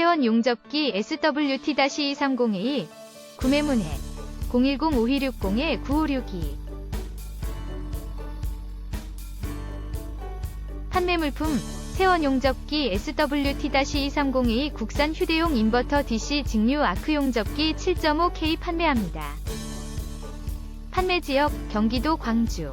세원 용접기 SWT-230A 구매 문의 010-5260-9562 판매 물품 세원 용접기 SWT-230A 국산 휴대용 인버터 DC 직류 아크 용접기 7.5K 판매합니다. 판매 지역 경기도 광주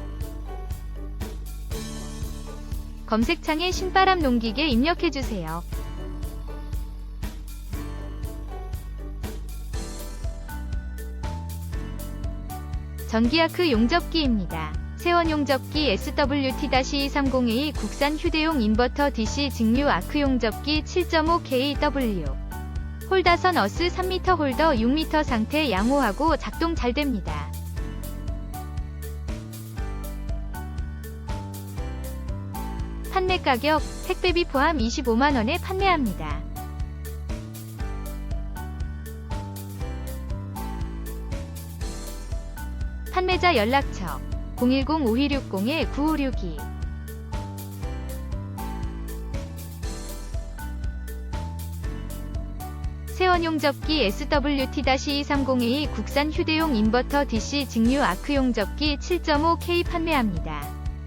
검색창에 신바람 농기계 입력해주세요. 전기아크 용접기입니다. 세원 용접기 SWT-230A 국산 휴대용 인버터 DC 직류 아크 용접기 7.5kW 홀다선 어스 3m 홀더 6m 상태 양호하고 작동 잘 됩니다. 판매 가격 택배비 포함 25만원에 판매합니다. 판매자 연락처 010-5260-9562 세원용 접기 SWT-230A 국산 휴대용 인버터 DC 직류 아크 용 접기 7.5K 판매합니다.